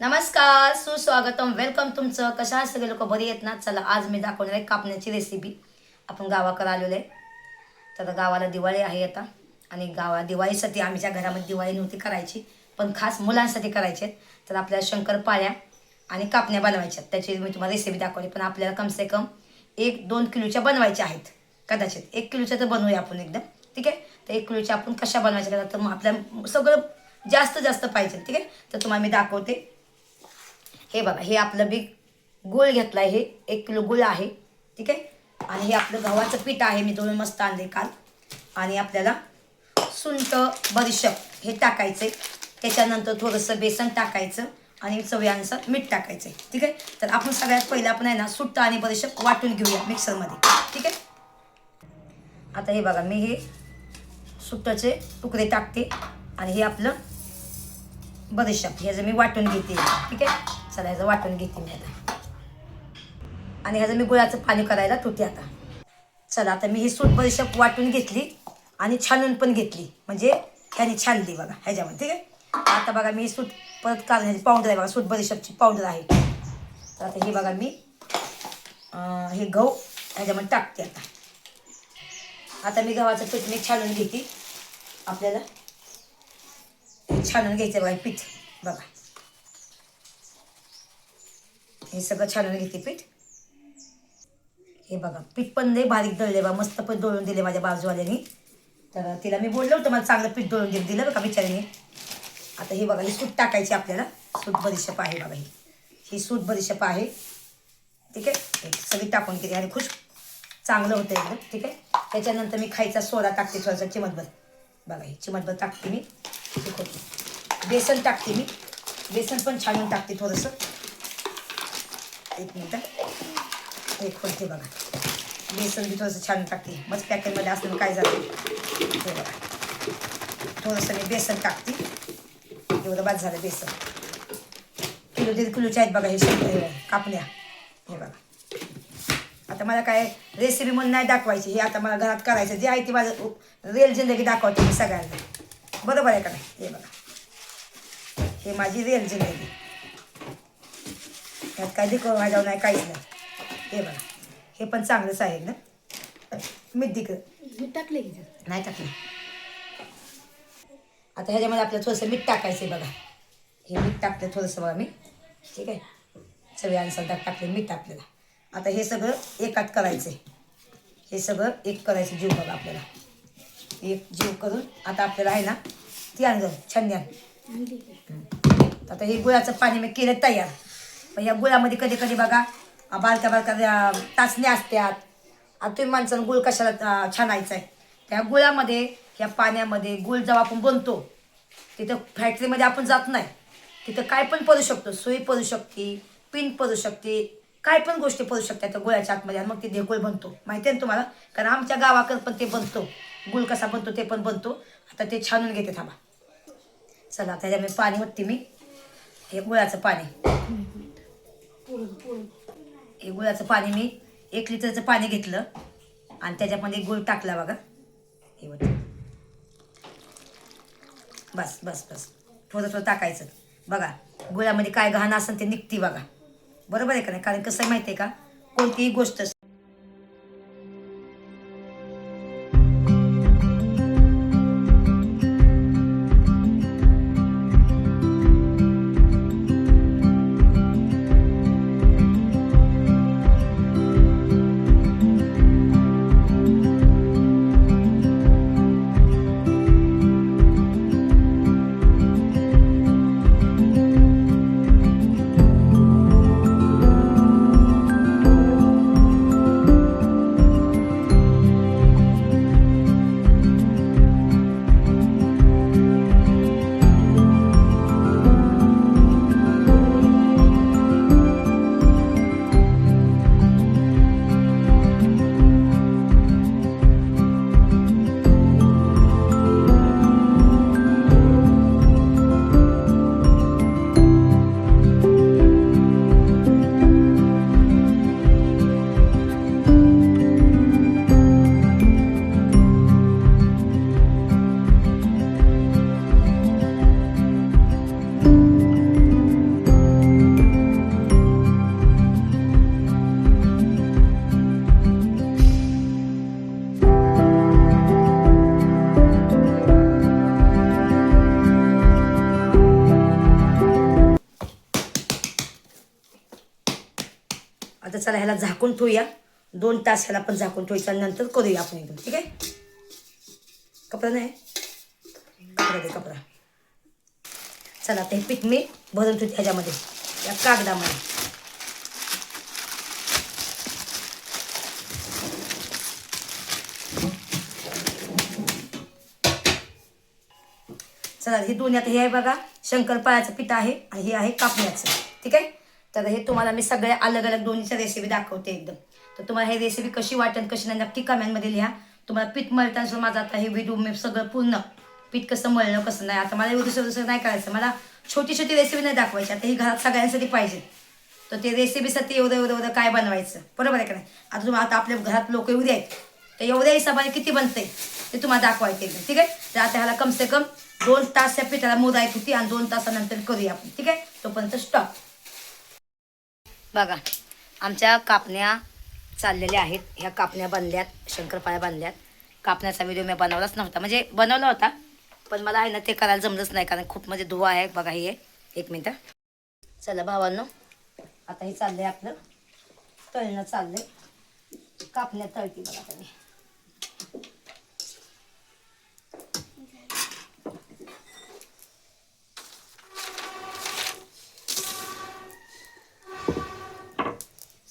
नमस्कार सुस्वागतम. वेलकम तुमचं. कशा आहात? सगळे लोक बरी आहेत ना? चला आज मी दाखवणार आहे कापण्याची रेसिपी आपण गावाकडे आलेलो आहे. तर गावाला दिवाळी आहे आता. आणि गावा दिवाळीसाठी आमच्या घरामध्ये दिवाळी नव्हती करायची पण खास मुलांसाठी करायचे आहेत. तर आपल्याला शंकरपाळ्या आणि कापण्या बनवायच्या आहेत. त्याची मी तुम्हाला रेसिपी दाखवली पण आपल्याला कमसे कम एक दोन किलोच्या बनवायच्या आहेत. कदाचित. एक किलोच्या तर बनवूया आपण एकदम. ठीक आहे? तर एक किलोच्या आपण कशा बनवायच्या? तर मग आपल्या सगळं जास्त जास्त पाहिजे. ठीक आहे? तर तुम्हाला मी दाखवते. हे बघा हे आपलं बी गुळ घेतला आहे हे एक किलो गुळ आहे ठीक आहे? आणि हे आपलं गव्हाचं पीठ आहे मी दोन मस्त आणले काल. आणि आपल्याला सुंठ बडीशेप हे टाकायचं. आहे त्याच्यानंतर थोडंसं बेसन टाकायचं आणि चव्यानुसार मीठ टाकायचं आहे ठीक आहे? तर आपण सगळ्यात पहिलं आपण आहे ना सुट्ट आणि बडीशेप वाटून घेऊया मिक्सरमध्ये ठीक आहे? आता हे बघा मी हे सुट्टाचे तुकडे टाकते आणि हे आपलं बडीशेप ह्याचं मी वाटून घेते ठीक आहे? चला ह्याचं वाटून घेते मी आता. आणि ह्याचं मी गुळाचं पाणी करायला तुटे आता. चला आता मी ही सूट बरीशप वाटून घेतली आणि छानून पण घेतली. म्हणजे ह्याने छानली बघा ह्याच्यामध्ये ठीक आहे? आता बघा मी सूट परत काढण्याची पावडर आहे बघा सूट बडीशेपची पावडर आहे. तर आता हे बघा मी हे गहू ह्याच्यामध्ये टाकते आता. आता मी गव्हाचं पीठ मी छानून घेते. आपल्याला छानून घ्यायचं बघा पीठ बघा. हे सगळं छानून घेते पीठ. हे बघा पीठ पण लय बारीक दळले बा मस्त पण दळून दिले माझ्या बाजूवाल्यानी. तर तिला मी बोललो होतं मला चांगलं पीठ दळून दिलं दिलं बघा बिचारीने. आता हे बघा ही सूट टाकायची आपल्याला. सूट बरीशप आहे बघा ही. ही सूट बरीशप आहे. ठीक आहे? सगळी टाकून केली आणि खुश. चांगलं होतं एकदम. ठीक आहे? त्याच्यानंतर मी खायचा सोडा टाकते थोडासा चिमटभर. बघा हे चिमटभर टाकते मी. ठीक बेसन टाकते मी. बेसन पण छानून टाकते थोडंसं. एक मिनटं. हे खोलते बघा. बेसन बी थोडंसं छान टाकते. मस्त पॅकेटमध्ये असलं काय जातं? हे बघा. थोडंसं मी बेसन टाकते. एवढं बाद झालं बेसन. किलो दीड किलोचे आहेत बघा हे शंकर कापण्या. हे बघा. आता मला काय रेसिपी म्हणून नाही दाखवायची. हे आता मला घरात करायचं. जे आहे ते माझं रेल जिंदगी दाखवते मी सगळ्यांना. बरोबर आहे का नाही? हे बघा. हे माझी रेल जिंदगी. त्यात काय दिकं माझ्यावर नाही काहीच नाही. हे बघा हे पण चांगलंच आहे ना? मीठ दिकं टाकले की. नाही टाकलं. आता ह्याच्यामध्ये आपल्याला थोडंसं मीठ टाकायचं आहे बघा. हे मीठ टाकलं थोडंसं बघा मी. ठीक आहे? चव्यानुसार दाट टाकलं मीठ आपल्याला आता हे सगळं एकात करायचं आहे हे सगळं एक करायचं जीव बघा आपल्याला. एक जीव करून आता आपल्याला आहे ना ती छान आणली की. आता हे गुळाचं पाणी मी केलं तयार. या गुळामध्ये कधी कधी बघा आ, बारक्या बारक्या टाचण्या असतात आता तुम्ही माणसानं गुळ कशाला छानायचं आहे. त्या गुळामध्ये या पाण्यामध्ये गुळ जेव्हा आपण बनतो तिथं फॅक्टरीमध्ये आपण जात नाही. तिथं काय पण पडू शकतो सुई पडू शकते पिन पडू शकते काय पण गोष्टी पडू शकतात त्या गुळाच्या आतमध्ये आणि मग ते गुळ बनतो. माहिती आहे ना तुम्हाला? कारण आमच्या गावाकडं पण ते बनतो. गुळ कसा बनतो ते पण बनतो. आता ते छानून घेते थांबा. चला त्याच्यामध्ये पाणी ओतते मी. हे गुळाचं पाणी. हे गुळाचं पाणी मी एक लिटरचं पाणी घेतलं. आणि त्याच्यामध्ये गुळ टाकला बघा. हे बघ. बस बस बस. थोडं थोडं टाकायचं. बघा गुळामध्ये काय घाण असेल ते निघते बघा. बरोबर आहे का नाही? कारण कसं आहे माहिती आहे का? कोणतीही गोष्ट चला ह्याला झाकून ठेवूया. दोन तास ह्याला पण झाकून ठेवायचं नंतर करूया आपण एकदम ठीक आहे? कपडा नाही? कपडा दे कपडा. चला आता हे पीठ मी भरून ठेवते ह्याच्यामध्ये या कागदामध्ये. चला हे दोन्ही आता हे आहे बघा शंकरपाळ्याचं पीठ आहे आणि हे आहे कापण्याचं ठीक आहे? तर हे तुम्हाला मी सगळ्या अलग अलग दोन्हीच्या रेसिपी दाखवते एकदम. तर तुम्हाला हे रेसिपी कशी वाटेल कशी नाही नक्की कमेंटमध्ये लिहा. तुम्हाला पीठ मळताना माझा आता हे व्हिडिओ मी सगळं पूर्ण पीठ कसं मळणं कसं नाही. आता मला एवढं दुसरं दुसरं नाही करायचं. मला छोटी छोटी रेसिपी नाही दाखवायची. आता ही घरात सगळ्यांसाठी पाहिजे. तर ते रेसिपीसाठी एवढं एवढं एवढं काय बनवायचं? बरोबर आहे का नाही? आता तुम्हाला आता आपल्या घरात लोक एवढे आहेत तर एवढ्या हिशोबाने किती बनते ते तुम्हाला दाखवायचं एकदम. ठीक आहे? तर आता ह्याला कमसे कम दोन तास या पिठाला मोदायची होती आणि दोन तासानंतर करूया आपण. ठीक आहे? तोपर्यंत स्टॉप बघा आमच्या कापण्या चाललेल्या आहेत. ह्या कापण्या बांधल्यात शंकरपाळ्या बांधल्यात कापण्याचा व्हिडिओ मी बनवलाच नव्हता. म्हणजे बनवला होता पण मला आहे ना ते करायला जमलंच नाही कारण खूप म्हणजे धुवा आहे. बघा हे एक मिनटं. चला भावांनो आता हे चाललंय आपलं. तळणं चाललंय. कापण्यात तळती बघा आता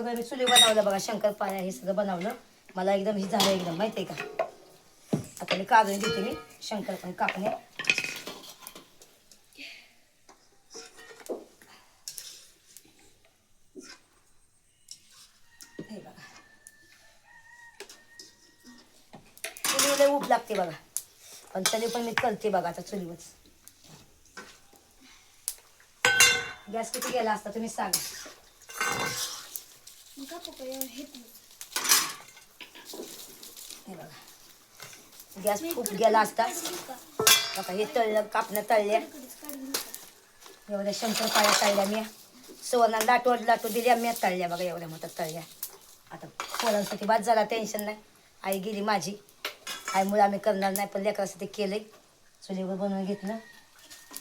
सगळं मी चुली बनवलं बघा शंकरपाळ्या हे सगळं बनवलं. मला एकदम हे झालं एकदम माहिती आहे का? आता मी काजून घेते मी शंकर पण हे बघा. चुलीला ऊब लागते बघा. पण तरी पण मी करते बघा आता चुलीवर गॅस किती गेला असता तुम्ही सांगा. हे बघा. गॅस खूप गेला असता. आता हे तळलं कापण्या तळल्या एवढ्या शंकरपाळ्या तळल्या मी. सुवर्णा लाटवड लाटू दिल्या मी तळल्या बघा एवढ्या मोठ्या तळल्या. आता पोरांसाठी बाद झाला टेन्शन नाही. आई गेली माझी. आईमुळे आम्ही करणार नाही पण लेकरासाठी केलंय. चुलीवर बनवून घेतलं.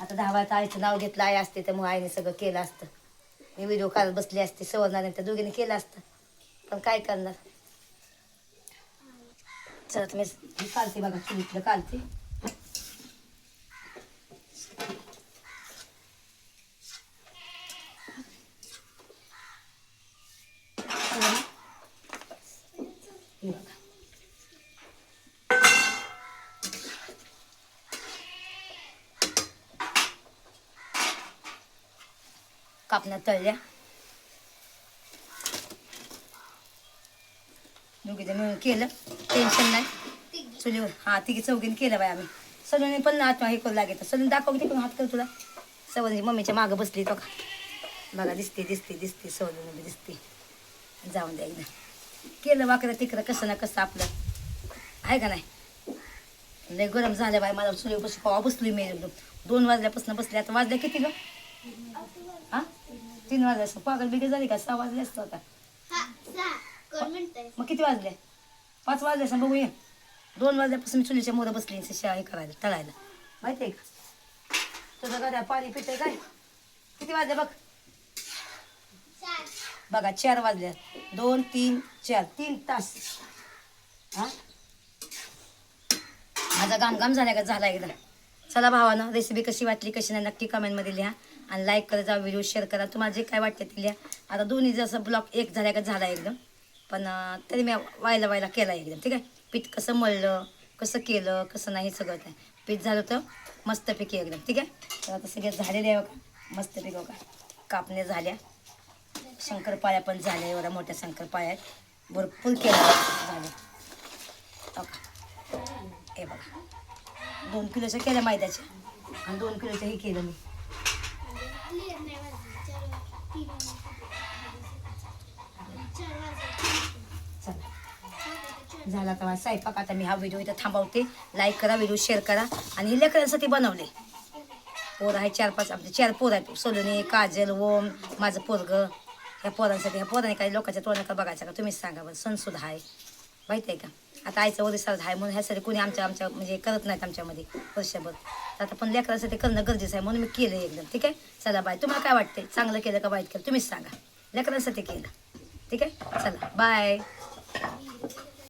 आता दहा वेळा आईचं नाव घेतलं आई असते त्यामुळे आईने सगळं केलं असतं. मी व्हिडिओ काढत बसली असते सवर्णाने त्या दोघीने केलं असतं. पण काय करणार? चला तुम्ही चालते कालते बघा चुलीतलं कालते बघा. कापण्यात तळल्या दोघीचं मिळून केलं टेन्शन नाही चुलीवर हा तिघी चौघीने केलं बाय आम्ही सलून पण आत्मा हे करू लागेल सलून दाखव तिकडून हात कर तुला सवनी मम्मीच्या मागं बसली तो का बघा दिसते दिसते दिसते सवलून बी दिसते जाऊन द्या एकदा केलं वाकडं तिकडं कसं ना कसं आपलं आहे का नाही लय गरम झालं बाय मला चुलीवर बस कवा बसली मी दोन वाजल्यापासून बसले आता वाजल्या किती गं हा? तीन वाजले असं पागल बिगल झाली का? सहा वाजले असतं आता. मग किती वाजले? पाच वाजले असं बघूया. दोन वाजल्यापासून मी चुलीच्या मोरं बसली अशी शा हे करायला तळायला. माहिती आहे का? तुझं गाड्या पाणी पितंय काय? किती वाजले बघ? बघा चार वाजले दोन तीन चार. तीन तास. हा? माझा गामगाम झाला का? झाला एकदा. चला भावानं रेसिपी कशी वाटली कशी नाही नक्की कमेंटमध्ये लिहा. आणि लाईक करत जा व्हिडिओ शेअर करा. तुम्हाला जे काय वाटते ते लिहा. आता दोन्ही जसं ब्लॉक एक झाल्या का झाला एकदम. पण तरी मी व्हायला व्हायला केला एकदम. ठीक आहे? पीठ कसं मळलं कसं केलं कसं नाही हे सगळं काय. पीठ झालं तर मस्तपैकी एकदम. ठीक आहे? तर आता सगळ्या झालेले आहे बघा. मस्तपैकी बघा. कापण्या झाल्या. शंकरपाळ्या पण झाल्या एवढ्या मोठ्या शंकरपाळ्या आहेत. भरपूर केल्या झाल्या. बघा. हे बघा. दोन किलोच्या केल्या मैद्याच्या. आणि दोन किलोच्याही केलं मी. झाला तर स्वयंपाक. आता मी हा व्हिडिओ इथं थांबवते. लाईक करा व्हिडिओ शेअर करा. आणि लेकरांसाठी बनवले. पोर आहे चार पाच आमचे चार पोर आहेत. सोलोनी काजल ओम माझं पोरग. ह्या पोरांसाठी ह्या पोरांनी काही लोकांच्या तोंडाकडे बघायचं का? तुम्हीच सांगा बरं. सण सुद्धा आहे. माहिती आहे का? आता आईचं वरिसार आहे म्हणून ह्यासाठी कोणी आमच्या आमच्या म्हणजे करत नाहीत आमच्यामध्ये वर्षभर. तर आता पण लेकरांसाठी करणं गरजेचं आहे म्हणून मी केलं एकदम ठीक आहे? चला बाय. तुम्हाला काय वाटते चांगलं केलं का वाईट केलं? तुम्हीच सांगा. लेकरांसाठी केलं. ठीक आहे? चला. बाय.